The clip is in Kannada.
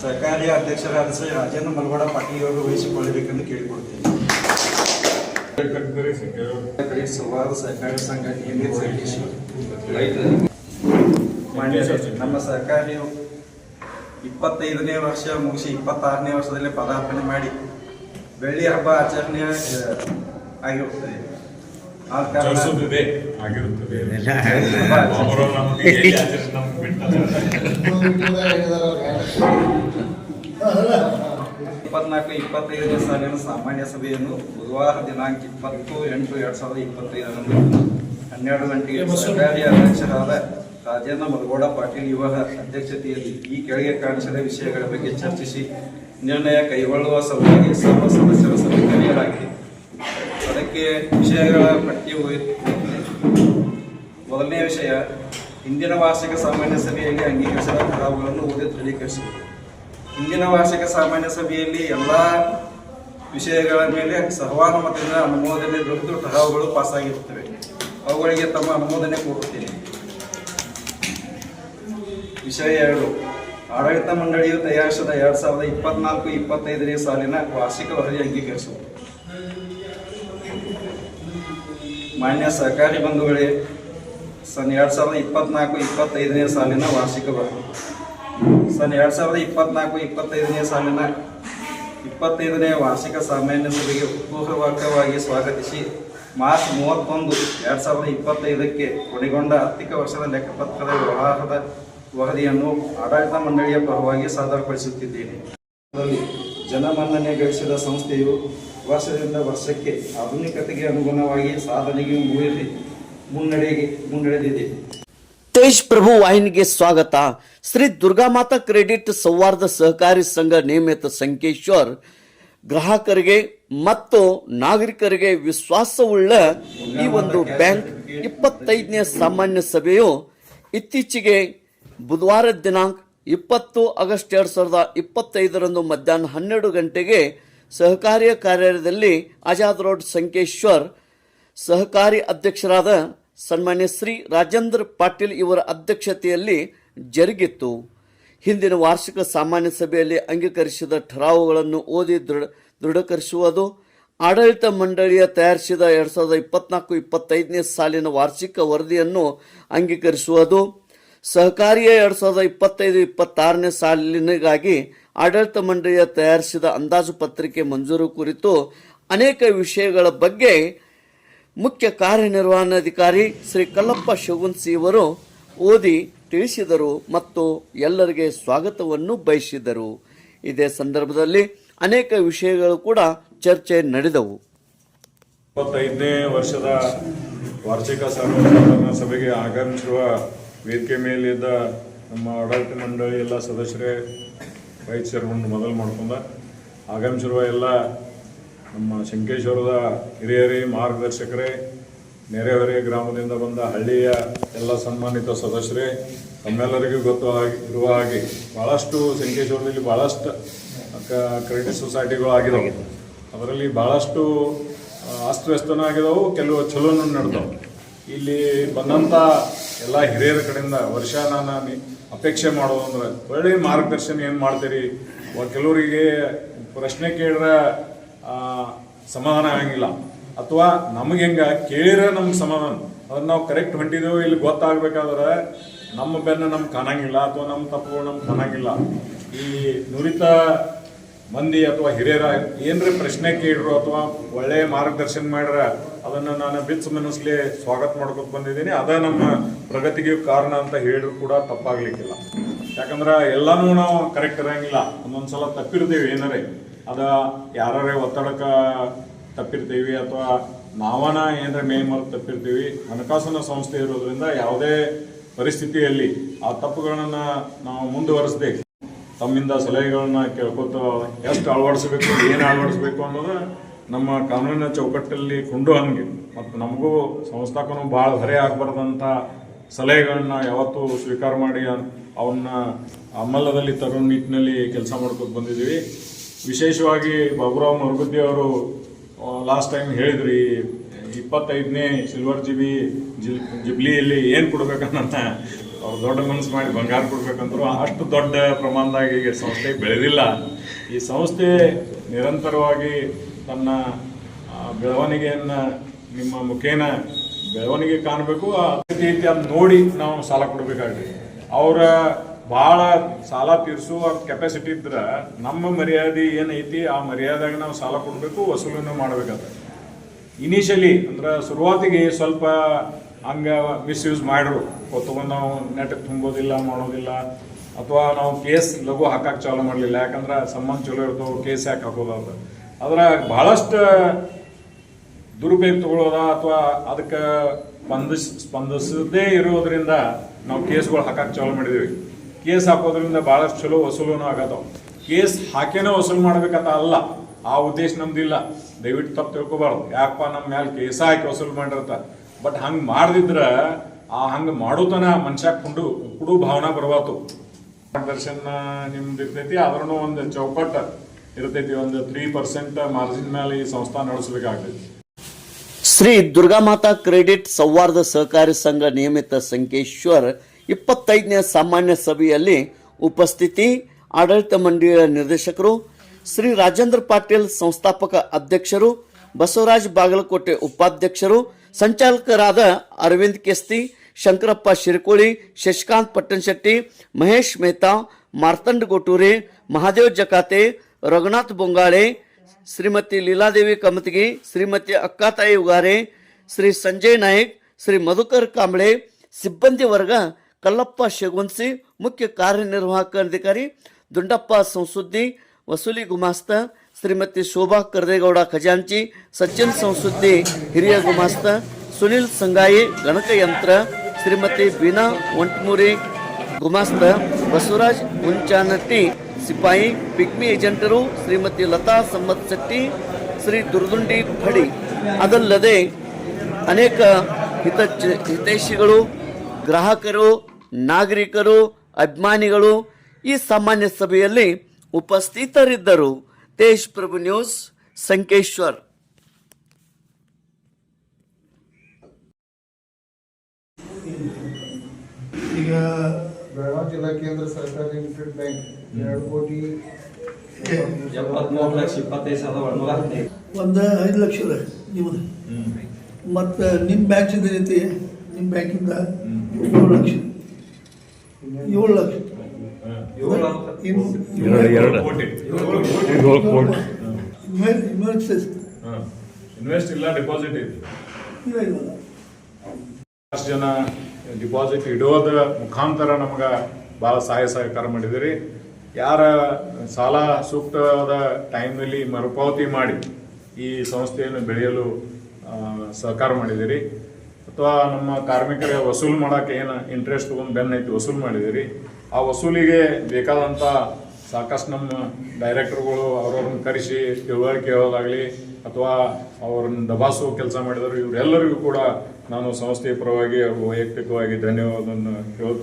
ಸಹಕಾರಿ ಅಧ್ಯಕ್ಷರಾದ ಶ್ರೀ ರಾಜೇಂದ್ರ ಮಲವಾಡ ಪಾಟೀಲ್ ಅವರು ವಹಿಸಿಕೊಳ್ಳಬೇಕೆಂದು ಸಂವಾದ ಸಹಕಾರಿ ಸಂಘ ನಿಯಮಿತ ನಮ್ಮ ಸರ್ಕಾರಿ ಇಪ್ಪತ್ತೈದನೇ ವರ್ಷ ಮುಗಿಸಿ ಇಪ್ಪತ್ತಾರನೇ ವರ್ಷದಲ್ಲಿ ಪದಾರ್ಪಣೆ ಮಾಡಿ ಬೆಳ್ಳಿ ಹಬ್ಬ ಆಚರಣೆ ಆ, ಆಗಿರುತ್ತದೆ. ಆದ ಕಾರಣ ಆಗಿರುತ್ತದೆ ಅವರು ನಮಗೆ ಎಲ್ಲಿ ಆಚರಿಸಿ ನಮ್ಗೆ ಬಿಟ್ಟದ್ದು. ಇಪ್ಪತ್ನಾಲ್ಕು ಇಪ್ಪತ್ತೈದನೇ ಸಾಲಿನ ಸಾಮಾನ್ಯ ಸಭೆಯನ್ನು ಬುಧವಾರ ದಿನಾಂಕ ಇಪ್ಪತ್ತು ಎಂಟು ಎರಡು ಸಾವಿರದ ಇಪ್ಪತ್ತೈದರಂದು ಹನ್ನೆರಡು ಗಂಟೆಗೆ ಸರ್ಕಾರಿ ಅಧ್ಯಕ್ಷರಾದ ರಾಜೇಂದ್ರ ಮಲಗೋಡ ಪಾಟೀಲ್ ಯುವ ಅಧ್ಯಕ್ಷತೆಯಲ್ಲಿ ಈ ಕೆಳಗೆ ಕಾಣಿಸಿದ ವಿಷಯಗಳ ಬಗ್ಗೆ ಚರ್ಚಿಸಿ ನಿರ್ಣಯ ಕೈಗೊಳ್ಳುವ ಸಲುವಾಗಿ ಸರ್ವ ಸದಸ್ಯರ ಸಭೆ ಕರೆಯಲಾಗಿದೆ. ಅದಕ್ಕೆ ವಿಷಯಗಳ ಪಟ್ಟಿ ಮೊದಲನೇ ವಿಷಯ ಹಿಂದಿನ ವಾರ್ಷಿಕ ಸಾಮಾನ್ಯ ಸಭೆಯಲ್ಲಿ ಅಂಗೀಕರಿಸಿದ ಠರಾವುಗಳನ್ನು ಓದಿ ದೃಢೀಕರಿಸುವುದು ಹಿಂದಿನ ವಾರ್ಷಿಕ ಸಾಮಾನ್ಯ ಸಭೆಯಲ್ಲಿ ಎಲ್ಲ ವಿಷಯಗಳ ಮೇಲೆ ಸರ್ವಾನುಮತದಿಂದ ಅನುಮೋದನೆ ದೊಡ್ಡ ಠರಾವುಗಳು ಪಾಸಾಗಿರುತ್ತವೆ. ಅವುಗಳಿಗೆ ತಮ್ಮ ಅನುಮೋದನೆ ಕೊಡುತ್ತೇನೆ ವಿಷಯ ಎರಡು. ಆಡಳಿತ ಮಂಡಳಿಯು ತಯಾರಿಸಿದ ಎರಡ್ ಸಾವಿರದ ಇಪ್ಪತ್ನಾಲ್ಕು ಇಪ್ಪತ್ತೈದನೇ ಸಾಲಿನ ವಾರ್ಷಿಕ ವರದಿ ಅಂಗೀಕರಿಸುವುದು. ಮಾನ್ಯ ಸಹಕಾರಿ ಬಂಧುಗಳೇ ಸನ್ ಎರಡ್ ಸಾವಿರದ ಇಪ್ಪತ್ನಾಲ್ಕು ಇಪ್ಪತ್ತೈದನೇ ಸಾಲಿನ ವಾರ್ಷಿಕ ವರದಿ. ಸನ್ ಎರಡ್ ಸಾವಿರದ ಇಪ್ಪತ್ನಾಲ್ಕು, ಇಪ್ಪತ್ತೈದನೇ ಸಾಲಿನ ಇಪ್ಪತ್ತೈದನೇ ವಾರ್ಷಿಕ ಸಾಮಾನ್ಯ ಸಭೆಗೆ ಉತ್ಪೂರ್ವಕವಾಗಿ ಸ್ವಾಗತಿಸಿ ಮಾರ್ಚ್ ಮೂವತ್ತೊಂದು, ಎರಡ್ ಸಾವಿರದ ಇಪ್ಪತ್ತೈದಕ್ಕೆ ಕೊನೆಗೊಂಡ ಆರ್ಥಿಕ ವರ್ಷದ ಲೆಕ್ಕಪತ್ರದ ವ್ಯವಹಾರದ ವರದಿಯನ್ನು ಆಡಳಿತ ಮಂಡಳಿಯ ಪರವಾಗಿ ಸಾದರಪಡಿಸುತ್ತಿದ್ದೇನೆ. ಜನಮನ್ನಣೆ ಗಳಿಸಿದ ಸಂಸ್ಥೆಯು ವರ್ಷದಿಂದ ವರ್ಷಕ್ಕೆ ಆಧುನಿಕತೆಗೆ ಅನುಗುಣವಾಗಿ ಸಾಧನೆಗೆ ಮುಗಿಯಲಿ ಮುನ್ನಡೆಗೆ ಮುನ್ನಡೆದಿದೆ. ತೇಜ್ ಪ್ರಭು ವಾಹಿನಿಗೆ ಸ್ವಾಗತ. ಶ್ರೀ ದುರ್ಗಾಮಾತಾ ಕ್ರೆಡಿಟ್ ಸೌಹಾರ್ದ ಸಹಕಾರಿ ಸಂಘ ನಿಯಮಿತ ಸಂಕೇಶ್ವರ್ ಗ್ರಾಹಕರಿಗೆ ಮತ್ತು ನಾಗರಿಕರಿಗೆ ವಿಶ್ವಾಸವುಳ್ಳ ಈ ಒಂದು ಬ್ಯಾಂಕ್ ಇಪ್ಪತ್ತೈದನೇ ಸಾಮಾನ್ಯ ಸಭೆಯು ಇತ್ತೀಚೆಗೆ ಬುಧವಾರ ದಿನಾಂಕ ಇಪ್ಪತ್ತು ಆಗಸ್ಟ್ ಎರಡು ಸಾವಿರದ ಇಪ್ಪತ್ತೈದರಂದು ಮಧ್ಯಾಹ್ನ ಹನ್ನೆರಡು ಗಂಟೆಗೆ ಸಹಕಾರಿಯ ಕಾರ್ಯಾಲಯದಲ್ಲಿ ಆಜಾದ್ ರೋಡ್ ಸಂಕೇಶ್ವರ್ ಸಹಕಾರಿ ಅಧ್ಯಕ್ಷರಾದ ಸನ್ಮಾನ್ಯ ಶ್ರೀ ರಾಜೇಂದ್ರ ಪಾಟೀಲ್ ಇವರ ಅಧ್ಯಕ್ಷತೆಯಲ್ಲಿ ಜರುಗಿತ್ತು. ಹಿಂದಿನ ವಾರ್ಷಿಕ ಸಾಮಾನ್ಯ ಸಭೆಯಲ್ಲಿ ಅಂಗೀಕರಿಸಿದ ಠರಾವುಗಳನ್ನು ಓದಿ ದೃಢ, ದೃಢೀಕರಿಸುವುದು, ಆಡಳಿತ ಮಂಡಳಿಯ ತಯಾರಿಸಿದ ಎರಡು ಸಾವಿರದ ಇಪ್ಪತ್ನಾಲ್ಕು, ಇಪ್ಪತ್ತೈದನೇ ಸಾಲಿನ ವಾರ್ಷಿಕ ವರದಿಯನ್ನು ಅಂಗೀಕರಿಸುವುದು, ಸಹಕಾರಿಯ ಎರಡು ಸಾವಿರದ ಇಪ್ಪತ್ತೈದು, ಇಪ್ಪತ್ತಾರನೇ ಸಾಲಿನಿಗಾಗಿ ಆಡಳಿತ ಮಂಡಳಿಯ ತಯಾರಿಸಿದ ಅಂದಾಜು ಪತ್ರಿಕೆ ಮಂಜೂರು ಕುರಿತು ಅನೇಕ ವಿಷಯಗಳ ಬಗ್ಗೆ ಮುಖ್ಯ ಕಾರ್ಯನಿರ್ವಹಣಾಧಿಕಾರಿ ಶ್ರೀ ಕಲ್ಲಪ್ಪ ಶಗುನ್ಸಿ ಇವರು ಓದಿ ತಿಳಿಸಿದರು ಮತ್ತು ಎಲ್ಲರಿಗೆ ಸ್ವಾಗತವನ್ನು ಬಯಸಿದರು. ಇದೇ ಸಂದರ್ಭದಲ್ಲಿ ಅನೇಕ ವಿಷಯಗಳು ಕೂಡ ಚರ್ಚೆ ನಡೆದವು. ಇಪ್ಪತ್ತೈದನೇ ವರ್ಷದ ವಾರ್ಷಿಕ ಸರ್ವಸಾಧಾರಣ ಸಭೆಗೆ ಆಗಮಿಸಿರುವ ವೇದಿಕೆ ಮೇಲಿದ್ದ ನಮ್ಮ ಆಡಳಿತ ಮಂಡಳಿ ಎಲ್ಲ ಸದಸ್ಯರೇ ಚೇರ್ಮನ್ ಮೊದಲು ಮಾಡ್ಕೊಂಡ, ಆಗಮಿಸಿರುವ ಎಲ್ಲ ನಮ್ಮ ಶಂಕೇಶ್ವರದ ಹಿರಿಯರೇ, ಮಾರ್ಗದರ್ಶಕರೇ, ನೆರೆಹೊರೆ ಗ್ರಾಮದಿಂದ ಬಂದ ಹಳ್ಳಿಯ ಎಲ್ಲ ಸನ್ಮಾನಿತ ಸದಸ್ಯರೇ, ತಮ್ಮೆಲ್ಲರಿಗೂ ಗೊತ್ತು ಆಗಿ, ಇರುವ ಹಾಗೆ ಭಾಳಷ್ಟು ಶಂಕೇಶ್ವರದಲ್ಲಿ ಭಾಳಷ್ಟು ಕ್ರೆಡಿಟ್ ಸೊಸೈಟಿಗಳು ಆಗಿದಾವೆ. ಅದರಲ್ಲಿ ಭಾಳಷ್ಟು ಅಸ್ತವ್ಯಸ್ತನೂ ಆಗಿದಾವೆ ಕೆಲವು ಚಲೋನು ನಡೆದವು. ಇಲ್ಲಿ ಬಂದಂಥ ಎಲ್ಲ ಹಿರಿಯರ ಕಡೆಯಿಂದ ವರ್ಷ ನಾನು ಅಪೇಕ್ಷೆ ಮಾಡೋದು ಅಂದ್ರೆ ಒಳ್ಳೆಯ ಮಾರ್ಗದರ್ಶನ ಏನು ಮಾಡ್ತೀರಿ? ಕೆಲವರಿಗೆ ಪ್ರಶ್ನೆ ಕೇಳಿದ್ರೆ ಸಮಾಧಾನ ಆಗಂಗಿಲ್ಲ. ಅಥವಾ ನಮಗೆ ಹೆಂಗ ಕೇಳಿರ ನಮ್ಗೆ ಸಮಾಧಾನ. ಅದನ್ನ ನಾವು ಕರೆಕ್ಟ್ ಹೊಂಟಿದ್ದೇವೆ ಇಲ್ಲಿ ಗೊತ್ತಾಗ್ಬೇಕಾದ್ರೆ ನಮ್ಮ ಬೆನ್ನು ನಮ್ಗೆ ಕಾಣಂಗಿಲ್ಲ ಅಥವಾ ನಮ್ಮ ತಪ್ಪುಗಳು ನಮ್ಗೆ ಕಾಣಂಗಿಲ್ಲ. ಈ ನುರಿತ ಮಂದಿ ಅಥವಾ ಹಿರಿಯರ ಏನ್ರಿ ಪ್ರಶ್ನೆ ಕೇಳ್ರು ಅಥವಾ ಒಳ್ಳೆಯ ಮಾರ್ಗದರ್ಶನ ಮಾಡ್ರ, ಅದನ್ನ ನಾನು ಬಿಚ್ಚ ಮನಸ್ಲಿ ಸ್ವಾಗತ ಮಾಡ್ಕೊತ ಬಂದಿದ್ದೀನಿ. ಅದ ನಮ್ಮ ಪ್ರಗತಿಗೆ ಕಾರಣ ಅಂತ ಹೇಳಿದ್ರು ಕೂಡ ತಪ್ಪಾಗ್ಲಿಕ್ಕಿಲ್ಲ. ಯಾಕಂದ್ರೆ ಎಲ್ಲಾನು ನಾವು ಕರೆಕ್ಟ್ ಇರಂಗಿಲ್ಲ. ಒಂದೊಂದ್ಸಲ ತಪ್ಪಿರ್ತೀವಿ ಏನಾರೇ. ಅದ ಯಾರೇ ಒತ್ತಡಕ್ಕೆ ತಪ್ಪಿರ್ತೀವಿ ಅಥವಾ ನಾವನ ಏನರ ಮೇ ಮಾರ್ಕ್ ತಪ್ಪಿರ್ತೀವಿ, ಹಣಕಾಸಿನ ಸಂಸ್ಥೆ ಇರೋದ್ರಿಂದ ಯಾವುದೇ ಪರಿಸ್ಥಿತಿಯಲ್ಲಿ ಆ ತಪ್ಪುಗಳನ್ನ ನಾವು ಮುಂದುವರೆಸ್ಬೇಕು. ತಮ್ಮಿಂದ ಸಲಹೆಗಳನ್ನ ಕೇಳ್ಕೊತ ಎಷ್ಟು ಅಳವಡಿಸ್ಬೇಕು, ಏನು ಅಳವಡಿಸ್ಬೇಕು ಅನ್ನೋದು ನಮ್ಮ ಕಾನೂನಿನ ಚೌಕಟ್ಟಲ್ಲಿ ಕೊಂಡು ಹಂಗೆ. ಮತ್ತು ನಮಗೂ ಸಂಸ್ಥಾಕನೂ ಭಾಳ ಹೊರೆ ಆಗಬಾರ್ದಂಥ ಸಲಹೆಗಳನ್ನ ಯಾವತ್ತೂ ಸ್ವೀಕಾರ ಮಾಡಿ ಅವನ್ನ ಅಮಲದಲ್ಲಿ ತರೋ ನಿಟ್ಟಿನಲ್ಲಿ ಕೆಲಸ ಮಾಡ್ಕೊಂಡು ಬಂದಿದ್ದೀವಿ. ವಿಶೇಷವಾಗಿ ಬಾಬುರಾವ್ ಮರಗುದ್ದಿ ಅವರು ಲಾಸ್ಟ್ ಟೈಮ್ ಹೇಳಿದ್ರಿ, ಇಪ್ಪತ್ತೈದನೇ ಸಿಲ್ವರ್ ಜಿಬಿ ಜಿಲ್ ಜಿಬ್ಲಿಯಲ್ಲಿ ಏನು ಕೊಡ್ಬೇಕನ್ನ ಅವ್ರು ದೊಡ್ಡ ಮನಸ್ಸು ಮಾಡಿ ಬಂಗಾರ ಕೊಡ್ಬೇಕಂದ್ರು ಅಷ್ಟು ದೊಡ್ಡ ಪ್ರಮಾಣದಾಗ ಈಗ ಸಂಸ್ಥೆ ಬೆಳೆದಿಲ್ಲ. ಈ ಸಂಸ್ಥೆ ನಿರಂತರವಾಗಿ ತನ್ನ ಬೆಳವಣಿಗೆಯನ್ನು, ನಿಮ್ಮ ಮುಖೇನ ಬೆಳವಣಿಗೆ ಕಾಣಬೇಕು ಅದೇ ರೀತಿ ಅದು ನೋಡಿ ನಾವು ಸಾಲ ಕೊಡಬೇಕಾಗ್ರಿ ಅವರ ಭಾಳ ಸಾಲ ತೀರಿಸುವ ಕೆಪಾಸಿಟಿ ಇದ್ರೆ ನಮ್ಮ ಮರ್ಯಾದೆ ಏನೈತಿ, ಆ ಮರ್ಯಾದಾಗ ನಾವು ಸಾಲ ಕೊಡಬೇಕು ವಸೂಲನ್ನು ಮಾಡ್ಬೇಕಾಗ್ತದೆ ಇನಿಷಿಯಲಿ ಅಂದ್ರೆ ಶುರುವಾತಿಗೆ ಸ್ವಲ್ಪ ಹಂಗ ಮಿಸ್ಯೂಸ್ ಮಾಡ್ರು. ತಗೊಂಡು ನಾವು ನೆಟ್ ತುಂಬೋದಿಲ್ಲ, ಮಾಡೋದಿಲ್ಲ. ಅಥವಾ ನಾವು ಕೇಸ್ ಲಘು ಹಾಕಕ್ ಚಾಲು ಮಾಡಲಿಲ್ಲ. ಯಾಕಂದ್ರೆ ಸಂಬಂಧ ಚಲೋ ಇರ್ತಾವ ಕೇಸ್ ಯಾಕೆ ಹಾಕೋದು ಅದ್ರ ಬಹಳಷ್ಟು ದುರುಪಯೋಗ ತಗೊಳ್ಳೋದ ಅಥವಾ ಅದಕ್ಕೆ ಸ್ಪಂದಿಸ್, ಸ್ಪಂದಿಸದೇ ಇರೋದ್ರಿಂದ ನಾವು ಕೇಸ್ಗಳು ಹಾಕಕ್ ಚಾಲು ಮಾಡಿದೀವಿ. ಕೇಸ್ ಹಾಕೋದ್ರಿಂದ ಬಹಳಷ್ಟು ಚಲೋ ವಸೂಲೂ ಆಗತ್ತಾವ ಕೇಸ್ ಹಾಕೇನೆ ವಸೂಲು ಮಾಡ್ಬೇಕಂತ ಅಲ್ಲ. ಆ ಉದ್ದೇಶ ನಮ್ದಿಲ್ಲ. ದಯವಿಟ್ಟು ತಪ್ಪು ತಿಳ್ಕೊಬಾರ್ದು. ಯಾಕಪ್ಪ ನಮ್ಮ ಮೇಲೆ ಕೇಸ ಹಾಕಿ ವಸೂಲು ಮಾಡಿರ್ತ ಬಟ್ ಹಂಗೆ ಮಾಡ್ದಿದ್ರೆ ಆ ಹಂಗೆ ಮಾಡೋತನ ಮನುಷ್ಯ ಕುಂಡು ಕುಡು ಭಾವನಾ ಬರ್ಬಾತು ಮಾರ್ಗದರ್ಶನ ನಿಮ್ದು ಇರ್ತೈತಿ ಅದ್ರೂ ಒಂದು ಚೌಕಟ್ಟು ಇರ್ತೈತಿ, ಒಂದು ತ್ರೀ ಪರ್ಸೆಂಟ್ ಮಾರ್ಜಿನ್ ಮೇಲೆ ಈ ಸಂಸ್ಥಾ ನಡೆಸಬೇಕಾಗ್ತೈತಿ ಶ್ರೀ ದುರ್ಗಾಮಾತಾ ಕ್ರೆಡಿಟ್ ಸೌಹಾರ್ದ ಸಹಕಾರಿ ಸಂಘ ನಿಯಮಿತ ಸಂಕೇಶ್ವರ್ ಇಪ್ಪತ್ತೈದನೇ ಸಾಮಾನ್ಯ ಸಭೆಯಲ್ಲಿ ಉಪಸ್ಥಿತಿ, ಆಡಳಿತ ಮಂಡಳಿಯ ನಿರ್ದೇಶಕರು, ಶ್ರೀ ರಾಜೇಂದ್ರ ಪಾಟೀಲ್ ಸಂಸ್ಥಾಪಕ ಅಧ್ಯಕ್ಷರು, ಬಸವರಾಜ್ ಬಾಗಲಕೋಟೆ ಉಪಾಧ್ಯಕ್ಷರು, ಸಂಚಾಲಕರಾದ ಅರವಿಂದ್ ಕೆಸ್ತಿ, ಶಂಕರಪ್ಪ ಶಿರಕೋಳಿ, ಶಶಿಕಾಂತ್ ಪಟ್ಟಣಶೆಟ್ಟಿ, ಮಹೇಶ್ ಮೆಹ್ತಾ, ಮಾರ್ತಂಡ್ ಗೋಟೂರಿ ಮಹಾದೇವ್ ಜಕಾತೆ, ರಘುನಾಥ್ ಬೊಂಗಾಳೆ, ಶ್ರೀಮತಿ ಲೀಲಾದೇವಿ ಕಮತಗಿ, ಶ್ರೀಮತಿ ಅಕ್ಕಾತಾಯಿ ಉಗಾರೆ, ಶ್ರೀ ಸಂಜಯ್ ನಾಯಕ್, ಶ್ರೀ ಮಧುಕರ್ ಕಾಂಬಳೆ, ಸಿಬ್ಬಂದಿ ವರ್ಗ ಕಲ್ಲಪ್ಪ ಶೆಗುನ್ಸಿ ಮುಖ್ಯ ಕಾರ್ಯನಿರ್ವಾಹಕ ಅಧಿಕಾರಿ, ದುಂಡಪ್ಪ ಸಂಸುದ್ದಿ, ವಸೂಲಿ ಗುಮಾಸ್ತ, ಶ್ರೀಮತಿ ಶೋಭಾ ಕರ್ದೇಗೌಡ ಖಜಾಂಚಿ ಸಚಿನ್ ಸಂಸುದ್ದಿ, ಹಿರಿಯ ಗುಮಾಸ್ತ, ಸುನಿಲ್ ಸಂಗಾಯಿ ಗಣಕಯಂತ್ರ ಶ್ರೀಮತಿ ಬೀನಾ ಒಂಟ್ಮೂರಿ, ಗುಮಾಸ್ತ, ಬಸವರಾಜ್ ಮುಂಚಾನಟ್ಟಿ, ಸಿಪಾಯಿ, ಪಿಗ್ಮಿ ಏಜೆಂಟರು, ಶ್ರೀಮತಿ ಲತಾ ಸಮ್ಮತ್ ಶೆಟ್ಟಿ, ಶ್ರೀ ದುರ್ದುಂಡಿ ಫಡಿ. ಅದಲ್ಲದೆ ಅನೇಕ ಹಿತ ಹಿತೈಷಿಗಳು, ಗ್ರಾಹಕರು ನಾಗರಿಕರು ಅಭಿಮಾನಿಗಳು ಈ ಸಾಮಾನ್ಯ ಸಭೆಯಲ್ಲಿ ಉಪಸ್ಥಿತರಿದ್ದರು. ತೇಜ್ ಪ್ರಭು ನ್ಯೂಸ್ ಸಂಕೇಶ್ವರ್. ಈಗ ಬೆಳಗಾವಿ ಜಿಲ್ಲಾ ಕೇಂದ್ರ ಸರ್ಕಾರಿ ಲಿಮಿಟೆಡ್ ಬ್ಯಾಂಕ್ ಎರಡು ಕೋಟಿ ಎಪ್ಪತ್ಮೂರು ಲಕ್ಷ ಇಪ್ಪತ್ತೈದು ಸಾವಿರದ ಒಳನೂರ ಹದಿನೈದು ಒಂದು ಐದು ಲಕ್ಷ ನಿಮ್ಮದು ಮತ್ತು ನಿಮ್ಮ ಬ್ಯಾಂಕ್ ರೀತಿ ನಿಮ್ಮ ಬ್ಯಾಂಕಿಂದ ಏಳು ಲಕ್ಷ. ಏಳು ಲಕ್ಷ ಇನ್ವೆಸ್ಟ್ ಇಲ್ಲ ಡಿಪಾಸಿಟ್ ಇದೆ ಅಷ್ಟು ಜನ ಡಿಪಾಸಿಟ್ ಇಡೋದ ಮುಖಾಂತರ ನಮ್ಗೆ ಭಾಳ ಸಹಾಯ ಸಹಕಾರ ಮಾಡಿದಿರಿ. ಯಾರ ಸಾಲ ಸೂಕ್ತವಾದ ಟೈಮ್ನಲ್ಲಿ ಮರುಪಾವತಿ ಮಾಡಿ ಈ ಸಂಸ್ಥೆಯನ್ನು ಬೆಳೆಯಲು ಸಹಕಾರ ಮಾಡಿದಿರಿ. ಅಥವಾ ನಮ್ಮ ಕಾರ್ಮಿಕರ ವಸೂಲು ಮಾಡೋಕೆ ಏನು ಇಂಟ್ರೆಸ್ಟ್ ತೊಗೊಂಡು ಬೆನ್ನೈತಿ ವಸೂಲು ಮಾಡಿದಿರಿ, ಆ ವಸೂಲಿಗೆ ಬೇಕಾದಂಥ ಸಾಕಷ್ಟು ನಮ್ಮ ಡೈರೆಕ್ಟರ್ಗಳು ಅವ್ರವ್ರನ್ನ ಕರೆಸಿ ತಿಳುವಳಿಕೆ ಹೇಳೋದಾಗಲಿ ಅಥವಾ ಅವ್ರನ್ನ ದಬಾಸೋ ಕೆಲಸ ಮಾಡಿದವರು ಇವರೆಲ್ಲರಿಗೂ ಕೂಡ ನಾನು ಸಂಸ್ಥೆಯ ಪರವಾಗಿ ವೈಯಕ್ತಿಕವಾಗಿ ಧನ್ಯವಾದವನ್ನು ಹೇಳುತ್ತಾ